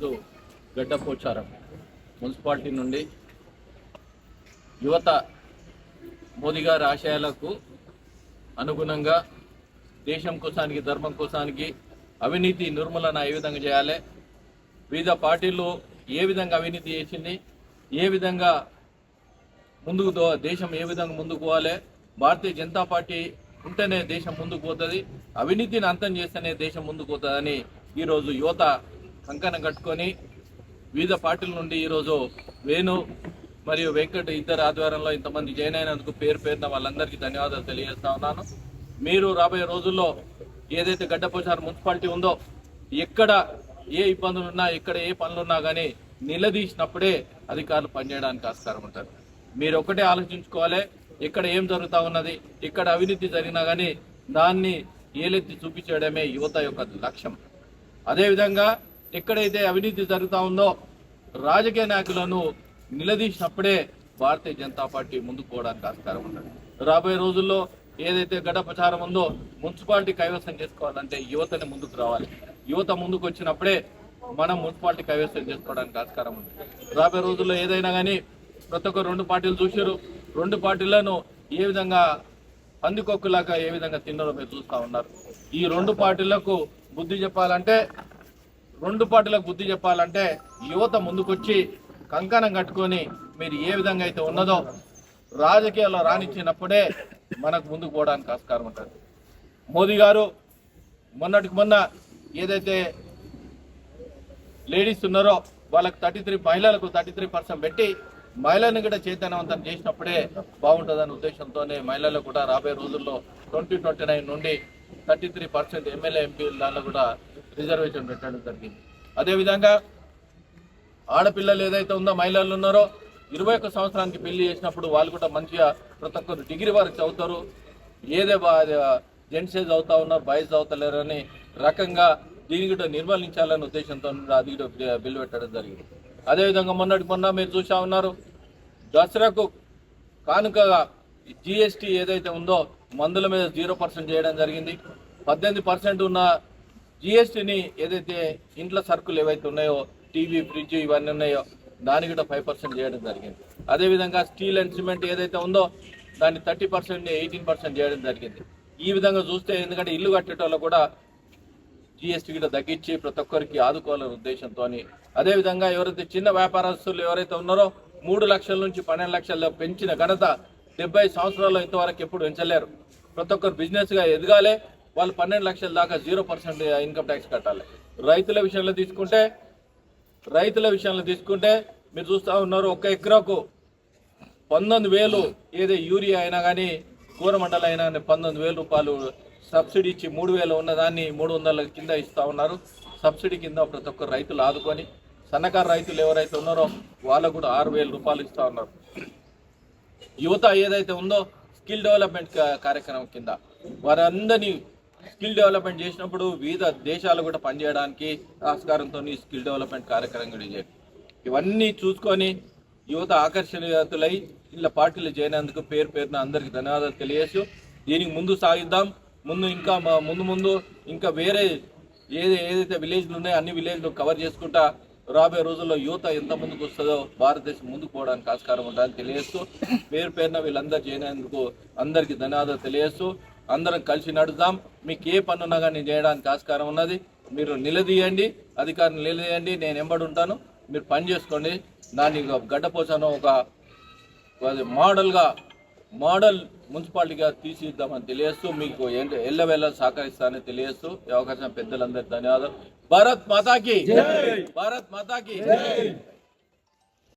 ఈరోజు గడ్డపోచారం మున్సిపాలిటీ నుండి యువత మోదీ గారి ఆశయాలకు అనుగుణంగా దేశం కోసానికి ధర్మం కోసానికి అవినీతి నిర్మూలన ఏ విధంగా చేయాలి? వివిధ పార్టీలు ఏ విధంగా అవినీతి చేసింది? ఏ విధంగా ముందుకు దేశం ఏ విధంగా ముందుకు పోవాలి? భారతీయ జనతా పార్టీ ఉంటేనే దేశం ముందుకు పోతుంది. అవినీతిని అంతం చేస్తేనే దేశం ముందుకు పోతుందని ఈరోజు యువత కంకణం కట్టుకొని వివిధ పార్టీల నుండి ఈరోజు వేణు మరియు వెంకట్ ఇద్దరు ఆధ్వర్యంలో ఇంతమంది జాయిన్ అయినందుకు పేరు పేరున వాళ్ళందరికీ ధన్యవాదాలు తెలియజేస్తా ఉన్నాను. మీరు రాబోయే రోజుల్లో ఏదైతే గడ్డపోచారు మున్సిపాలిటీ ఉందో ఎక్కడ ఏ ఇబ్బందులు ఉన్నా ఎక్కడ ఏ పనులు ఉన్నా కానీ నిలదీసినప్పుడే అధికారులు పనిచేయడానికి ఆస్కారం ఉంటుంది. మీరు ఒకటే ఆలోచించుకోవాలి ఇక్కడ ఏం జరుగుతూ ఉన్నది ఇక్కడ అవినీతి జరిగినా కానీ దాన్ని ఏలెత్తి చూపించడమే యువత యొక్క లక్ష్యం. అదేవిధంగా ఎక్కడైతే అవినీతి జరుగుతూ ఉందో రాజకీయ నాయకులను నిలదీసినప్పుడే భారతీయ జనతా పార్టీ ముందుకు పోవడానికి ఆస్కారం ఉంటుంది రాబోయే రోజుల్లో ఏదైతే గడ ప్రచారం ఉందో మున్సిపాలిటీ కైవసం చేసుకోవాలంటే యువతని ముందుకు రావాలి. యువత ముందుకు వచ్చినప్పుడే మనం మున్సిపాలిటీ కైవసం చేసుకోవడానికి ఆస్కారం ఉంది. రాబోయే రోజుల్లో ఏదైనా కానీ ప్రతి ఒక్క రెండు పార్టీలు చూసారు రెండు పార్టీలను ఏ విధంగా పందికొక్కులాగా ఏ విధంగా తిన్నారో మీరు చూస్తూ ఉన్నారు. ఈ రెండు పార్టీలకు బుద్ధి చెప్పాలంటే రెండు పార్టీలకు బుద్ధి చెప్పాలంటే యువత ముందుకొచ్చి కంకణం కట్టుకొని మీరు ఏ విధంగా అయితే ఉన్నదో రాజకీయాల్లో రాణించినప్పుడే మనకు ముందుకు పోవడానికి ఆస్కారం ఉంటుంది. మోదీ గారు మొన్నటికి మొన్న ఏదైతే లేడీస్ ఉన్నారో వాళ్ళకు థర్టీ త్రీ మహిళలకు థర్టీ త్రీ పర్సెంట్ పెట్టి మహిళలను కూడా చైతన్యవంతం చేసినప్పుడే బాగుంటుందనే ఉద్దేశంతోనే మహిళలకు కూడా రాబోయే రోజుల్లో ట్వంటీ ట్వంటీ నైన్ నుండి thirty three percent MLA MP దానిలో కూడా రిజర్వేషన్ పెట్టడం జరిగింది. అదేవిధంగా ఆడపిల్లలు ఏదైతే ఉందో మహిళలు ఉన్నారో ఇరవై ఒక్క సంవత్సరానికి పెళ్ళి చేసినప్పుడు వాళ్ళు కూడా మంచిగా ప్రతి ఒక్కరు డిగ్రీ వరకు చదువుతారు. ఏదే జెంట్స్ చదువుతా ఉన్నారు బాయ్స్ చదువుతలేరు అని రకంగా దీన్ని కూడా నిర్మూలించాలనే ఉద్దేశంతో అది కూడా బిల్లు పెట్టడం జరిగింది. అదేవిధంగా మొన్నటి మొన్న మీరు చూసా ఉన్నారు దసరాకు కానుకగా జిఎస్టీ ఏదైతే ఉందో మందుల మీద జీరో పర్సెంట్ చేయడం జరిగింది. పద్దెనిమిది పర్సెంట్ ఉన్న జిఎస్టీని ఏదైతే ఇంట్లో సరుకులు ఏవైతే ఉన్నాయో టీవీ ఫ్రిడ్జ్ ఇవన్నీ ఉన్నాయో దానికి కూడా ఫైవ్ పర్సెంట్ చేయడం జరిగింది. అదేవిధంగా స్టీల్ అండ్ సిమెంట్ ఏదైతే ఉందో దాన్ని థర్టీ పర్సెంట్ ఎయిటీన్ పర్సెంట్ చేయడం జరిగింది. ఈ విధంగా చూస్తే ఎందుకంటే ఇల్లు కట్టేటోళ్ళు కూడా జిఎస్టీ కూడా తగ్గించి ప్రతి ఒక్కరికి ఆదుకోవాలనే ఉద్దేశంతో అదేవిధంగా ఎవరైతే చిన్న వ్యాపారస్తులు ఎవరైతే ఉన్నారో మూడు లక్షల నుంచి పన్నెండు లక్షల పెంచిన ఘనత డెబ్బై సంవత్సరాల్లో ఇంతవరకు ఎప్పుడు పెంచలేరు. ప్రతి ఒక్కరు బిజినెస్గా ఎదగాలి వాళ్ళు పన్నెండు లక్షల దాకా జీరో పర్సెంట్ ఇన్కమ్ ట్యాక్స్ కట్టాలి. రైతుల విషయంలో తీసుకుంటే రైతుల విషయంలో తీసుకుంటే మీరు చూస్తూ ఉన్నారు ఒక్క ఎకరాకు పంతొమ్మిది వేలు ఏదో యూరియా అయినా కానీ కూరమండలం అయినా కానీ పంతొమ్మిది వేల రూపాయలు సబ్సిడీ ఇచ్చి మూడు వేలు ఉన్నదాన్ని మూడు వందల కింద ఇస్తూ ఉన్నారు. సబ్సిడీ కింద ప్రతి ఒక్క రైతులు ఆదుకొని సన్నకారు రైతులు ఎవరైతే ఉన్నారో వాళ్ళకు కూడా ఆరు వేల రూపాయలు ఇస్తూ ఉన్నారు. యువత ఏదైతే ఉందో స్కిల్ డెవలప్మెంట్ కార్యక్రమం కింద వారందరినీ స్కిల్ డెవలప్మెంట్ చేసినప్పుడు వివిధ దేశాలు కూడా పనిచేయడానికి ఆస్కారంతో స్కిల్ డెవలప్మెంట్ కార్యక్రమం కూడా చేయాలి ఇవన్నీ చూసుకొని యువత ఆకర్షణీయతులై ఇలా పార్టీలు చేయనందుకు పేరు పేరున అందరికీ ధన్యవాదాలు తెలియజేస్తూ దీనికి ముందు సాగిద్దాం. ముందు ఇంకా ముందు ముందు ఇంకా వేరే ఏది ఏదైతే విలేజ్లు ఉన్నాయో అన్ని విలేజ్లు కవర్ చేసుకుంటా రాబోయే రోజుల్లో యువత ఎంత ముందుకు వస్తుందో భారతదేశం ముందుకు పోవడానికి ఆస్కారం ఉంటుందని తెలియజేస్తూ పేరు పేరున వీళ్ళందరూ చేయనందుకు అందరికీ ధన్యవాదాలు తెలియజేస్తూ అందరం కలిసి నడుద్దాం. మీకు ఏ పని ఉన్నా కానీ చేయడానికి ఆస్కారం ఉన్నది. మీరు నిలదీయండి అధికారిని నిలదీయండి. నేను ఎంబడి ఉంటాను. మీరు పని చేసుకోండి. దాన్ని గడ్డపోసాను ఒక మోడల్గా మోడల్ మున్సిపాలిటీగా తీసిద్దామని తెలియజేస్తూ మీకు ఎల్లవేళ సహకరిస్తానని తెలియజేస్తూ ఈ అవకాశం పెద్దలందరికీ ధన్యవాదాలు. భారత్ మాతాకి! భారత్ మాతాకి!